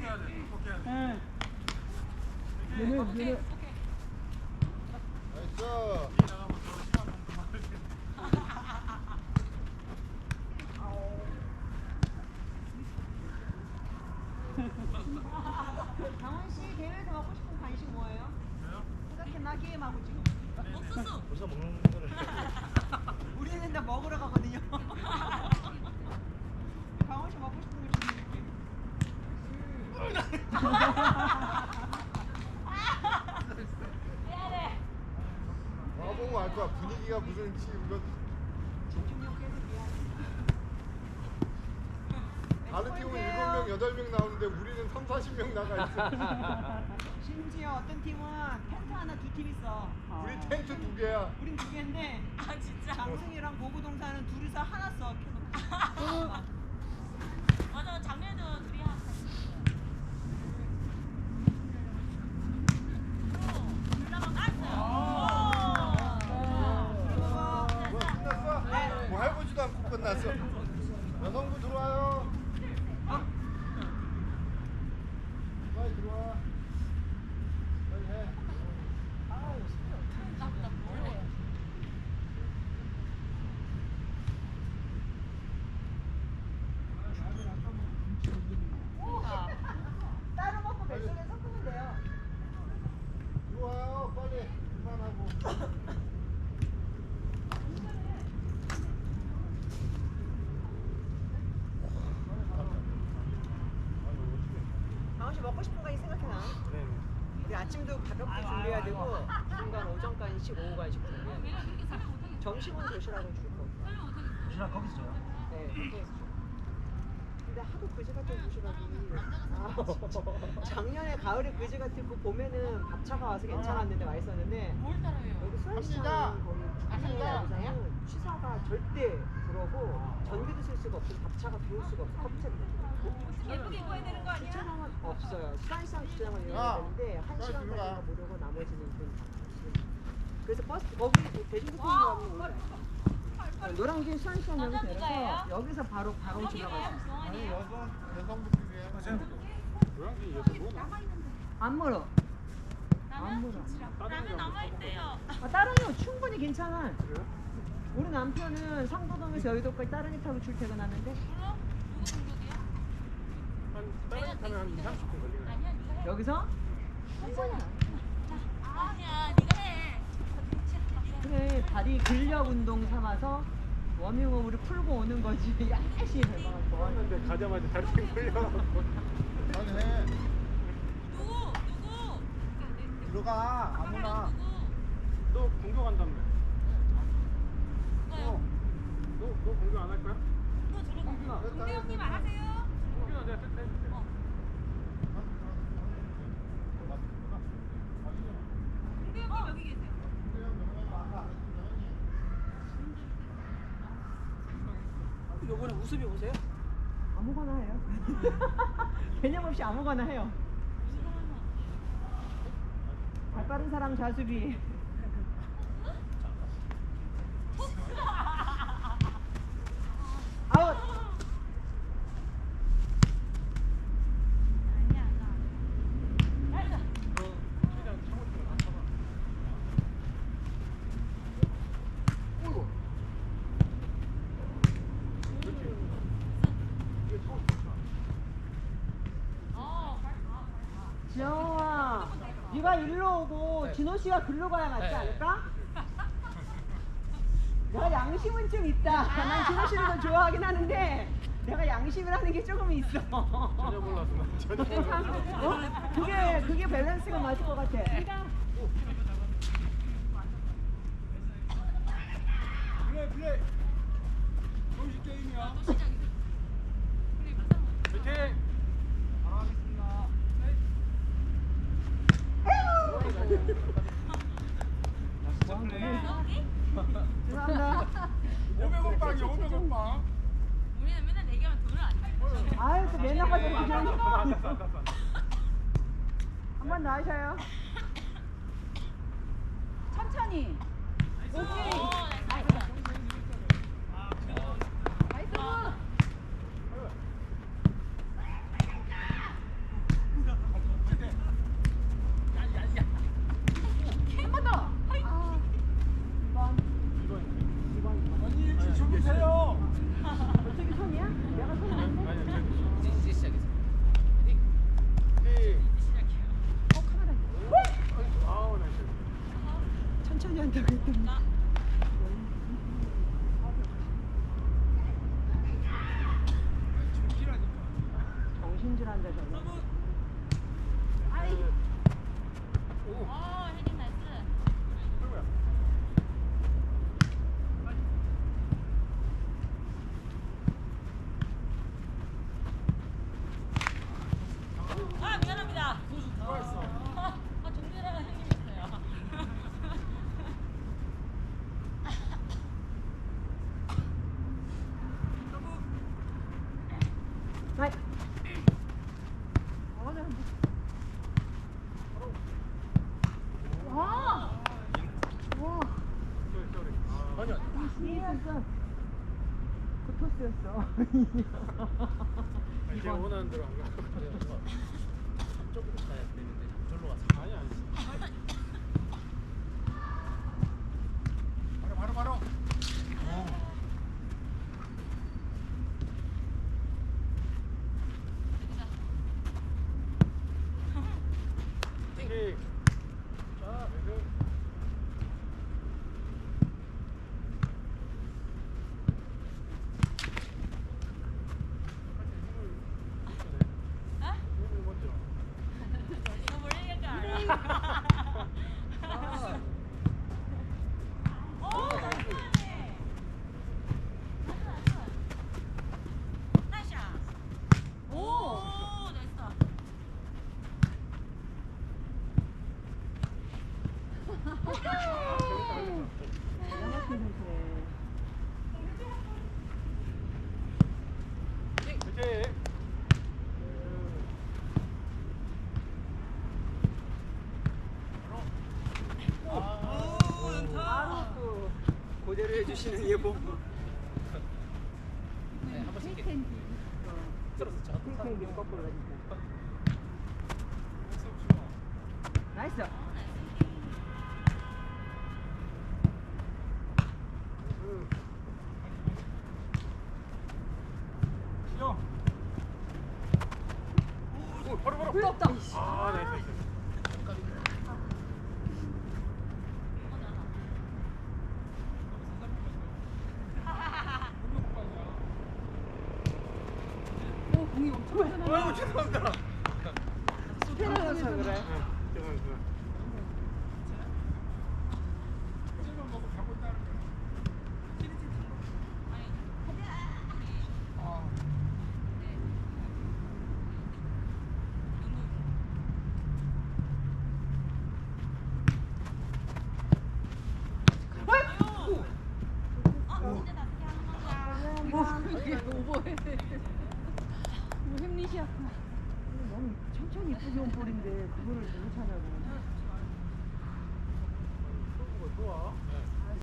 예. 얘네 얘네 강원 씨 대회에서 먹고 싶은 간식 뭐예요? 때요? 생각해 나 게임하고 지금. 옥수수. 벌써 먹는 거를. 우리는 다 먹으러 가거든요. 강원 씨 먹고 싶은 거 준비할게. 와 보면 알 거야. 분위기가 무슨 지 이거. 다른 팀은 7명, 8명 나오는데 우리는 3, 40명 나가 있어. 심지어 어떤 팀은 텐트 하나 두 팀 있어. 우리 텐트 두 개야. 우린 두 개인데 아 진짜. 장승이랑 고구동사는 둘이서 하나 써 켜놓고. 맞아 작년에도 둘이 한. 올 해보지도 않고 끝났어. 여성부 들어와요. 빨리 들어와. 빨리 해. 따로 먹고 뱃속에 섞으면 돼요. 들어와요. 빨리. 그만하고. 먹고 싶은 거 생각해놔. 네. 우리 아침도 가볍게 준비해야 되고 중간 오전 간식, 오후 간식 준비해. 점심은 도시락을 줄 거고. 도시락 거기서 줘요. 네, 줘. 근데 하도 그지 같은 도시락이 아, 작년에 가을에 그지 같고 봄에는 밥차가 와서 괜찮았는데 맛있었는데 뭘 따라해요? 여기. 수원시장 거기 취사가 절대 그러고 전기도 쓸 수가 없고 밥차가 비울 수가 없어 커피차도 예쁘게 입어야 되는 거 아니야? 주차장은 없어요. 수산시장 야, 이용해야 되는데 한 시간까지가 들어가. 무료고 나머지는 돈 그래서 버스 거기 대중교통으로 가면 오늘 노량진 수산시장 여기? 내려서 여기서 바로 바로 지나가요. 아니? 여성 팀이에요. 고양이 여성분? 안 멀어. 안 라면? 물어. 라면 남아 있대요. 아, 따릉이 충분히 괜찮아. 우리 남편은 상도동에서 여의도까지 따릉이 타고 출퇴근하는데? 한 다른 타면 한 2, 30분 걸리네. 아니야 네가 해. 여기서 아니야 네가 해. 그래 다리 근력 운동 삼아서 워밍업으로 풀고 오는 거지. 야시 거. 왔는데 가자마자 다리 걸려갖고. 빨리 해. 누구? 누구? 들어가 아무나. 너 공격한다며. 누가요? 너, 너 공격 안 할 거야? 너 저래 공격. 공대 형님 안 하세요? 요번에 우습이 오세요? 아무거나 해요. 개념 없이 아무거나 해요. 발 빠른 사람 자수비. 아웃. 아니야 나. 너 최대한 참을 때안 참아. 어이구. 이게 처음 좋잖아. 어. 지영아, 네가 일로 오고 진호 씨가 글로 가야 맞지 않을까? 내가 양심은 좀 있다. 난 진호 씨를 더 좋아하긴 하는데 내가 양심이라는 게 조금 있어. 전혀 몰랐어. 나 전혀 몰랐어. 어? 그게 그게 밸런스가 맞을 것 같아. 플레이 플레이. 정식 게임이야. 또 시작이네. 우리 무슨 화이팅. 바라겠습니다. 여기? 죄송합니다. 500원 빵이야 500원 빵. 우리는 맨날 내기하면 돈을 안 내. 안 땄어. 한번 더 하셔요. 천천히. 오, 나이 なんか言ったの 아니야. 이었어. 그 토스였어. 제가 원하는 대로 안 가. 쪽으로 가야 되는데 절로 가서. 아니 아니. 바로 바로 바로. 팅. 자, 매듭. 아? 힘을 먼저. 이거 뭘 얘기할 줄 알아. 오, 나이스네. 나이스. 오, 나이스. 그치? 바로 또 고대로 해주시는 예보부. 네, 한 번씩 이렇게 들어서 저 핑크색이 거꾸로 가지고. 나이스. 시영. 오, 바로 바로. 불렀다. 아, 나이스 나이스. 아이고 죄송합니다. 스페인어서 그래. 어? 이게 오버해. 뭐 햄릿이야. 너무 천천히 이쁘게 온 볼인데 그거를 누구 찾아고. 좋아.